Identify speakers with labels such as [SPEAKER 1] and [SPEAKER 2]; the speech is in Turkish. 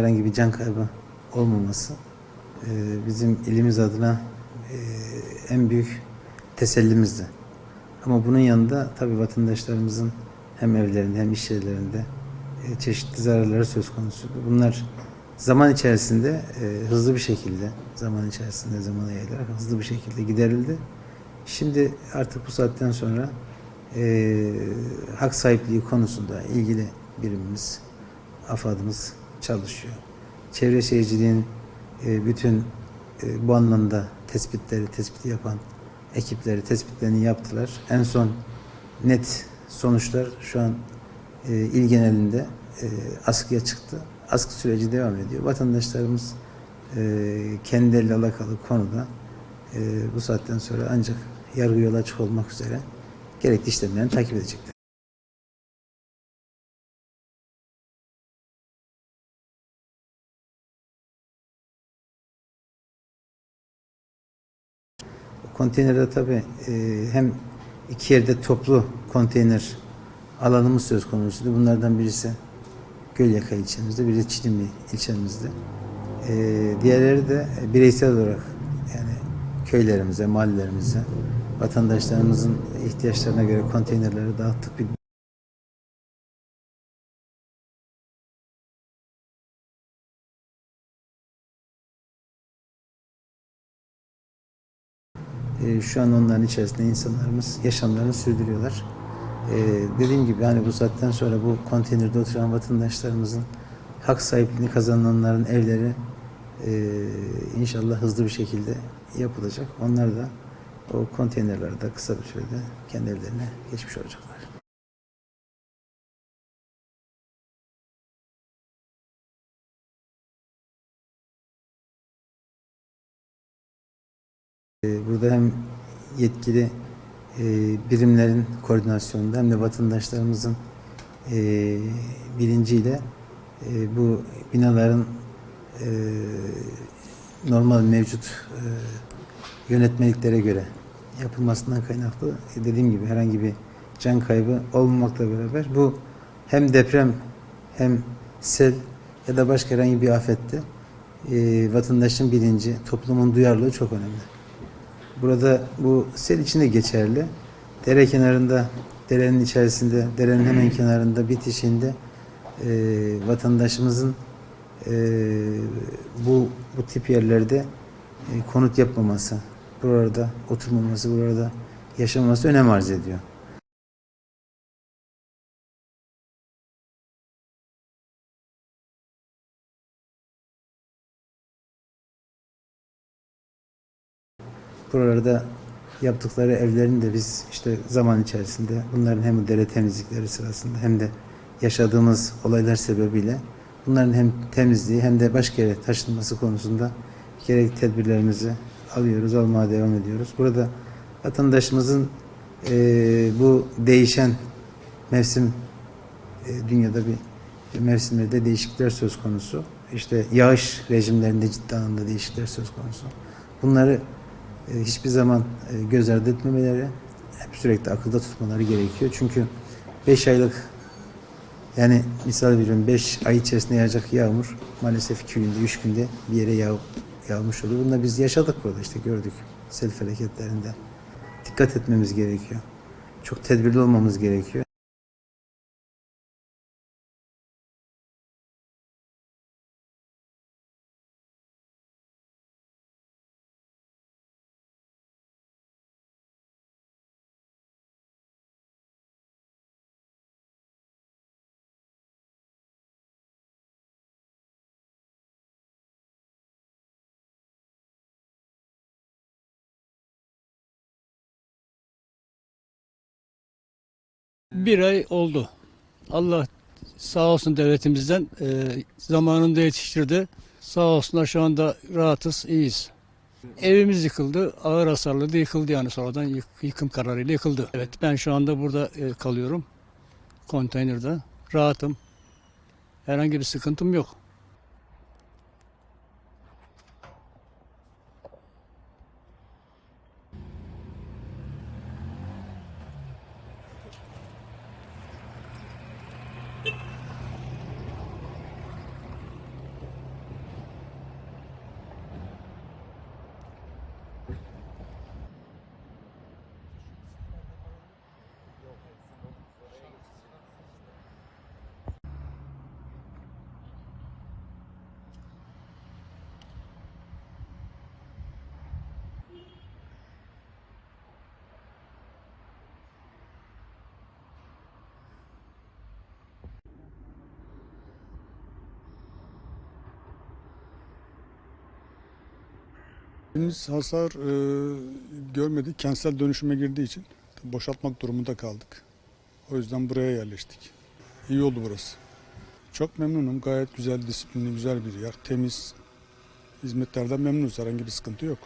[SPEAKER 1] herhangi bir can kaybı olmaması e, bizim ilimiz adına e, en büyük tesellimizdi. Ama bunun yanında tabii vatandaşlarımızın hem evlerinde hem iş yerlerinde e, çeşitli zararları söz konusuydu. Bunlar zaman içerisinde hızlı bir şekilde, zaman içerisinde zamana yayılarak hızlı bir şekilde giderildi. Şimdi artık bu saatten sonra e, hak sahipliği konusunda ilgili birimimiz, AFAD'ımız çalışıyor. Çevre Şehirciliğin e, bütün e, bu anlamda tespitleri, tespiti yapan ekipleri tespitlerini yaptılar. En son net sonuçlar şu an e, il genelinde askıya çıktı. Askı süreci devam ediyor. Vatandaşlarımız kendileriyle alakalı konuda bu saatten sonra ancak yargı yolu açık olmak üzere gerekli işlemlerini takip edecekler. Konteynerde tabii e, hem iki yerde toplu konteyner alanımız söz konusuydu. Bunlardan birisi Gölyaka ilçemizde, biri Çilimli ilçemizde. E, diğerleri de bireysel olarak yani köylerimize, mahallelerimize, vatandaşlarımızın ihtiyaçlarına göre konteynerleri dağıttık. Bir E, şu an onların içerisinde insanlarımız yaşamlarını sürdürüyorlar. E, dediğim gibi hani bu saatten sonra bu konteynerde oturan vatandaşlarımızın hak sahipliğini kazananların evleri e, inşallah hızlı bir şekilde yapılacak. Onlar da o konteynerlerde kısa bir sürede kendi evlerine geçmiş olacaklar. Burada hem yetkili e, birimlerin koordinasyonunda hem de vatandaşlarımızın e, bilinciyle e, bu binaların normal mevcut yönetmeliklere göre yapılmasından kaynaklı dediğim gibi herhangi bir can kaybı olmamakla beraber bu hem deprem hem sel ya da başka herhangi bir afette vatandaşın bilinci, toplumun duyarlılığı çok önemli. Burada bu sel için de geçerli. Dere kenarında, derenin içerisinde, derenin hemen kenarında, bitişinde e, vatandaşımızın e, bu bu tip yerlerde e, konut yapmaması, burada oturmaması, burada yaşamaması önem arz ediyor. Buralarda yaptıkları evlerini de biz işte zaman içerisinde bunların hem dere temizlikleri sırasında hem de yaşadığımız olaylar sebebiyle bunların hem temizliği hem de başka yere taşınması konusunda gerekli tedbirlerimizi alıyoruz, almaya devam ediyoruz. Burada vatandaşımızın eee, bu değişen mevsim e, dünyada bir, mevsimlerde değişiklikler söz konusu. İşte yağış rejimlerinde ciddi anlamda değişiklikler söz konusu. Bunları e, hiçbir zaman e, göz ardı etmemeleri, hep sürekli akılda tutmaları gerekiyor. Çünkü 5 aylık yani misal veriyorum 5 ay içerisinde yağacak yağmur maalesef 2 günde 3 günde bir yere yağ, yağmış oluyor. Bunu da biz yaşadık burada işte gördük sel felaketlerinde. Dikkat etmemiz gerekiyor. Çok tedbirli olmamız gerekiyor.
[SPEAKER 2] Bir ay oldu. Allah sağ olsun devletimizden e, zamanında yetiştirdi. Sağ olsunlar şu anda rahatız, iyiyiz. Evimiz yıkıldı, ağır hasarlı da yıkıldı yani sonradan yık- yıkım kararıyla yıkıldı. Evet ben şu anda burada e, kalıyorum, konteynerde. Rahatım. Herhangi bir sıkıntım yok.
[SPEAKER 3] Biz hasar e, görmedik. Kentsel dönüşüme girdiği için boşaltmak durumunda kaldık. O yüzden buraya yerleştik. İyi oldu burası. Çok memnunum. Gayet güzel, disiplinli, güzel bir yer. Temiz. Hizmetlerden memnunuz. Herhangi bir sıkıntı yok.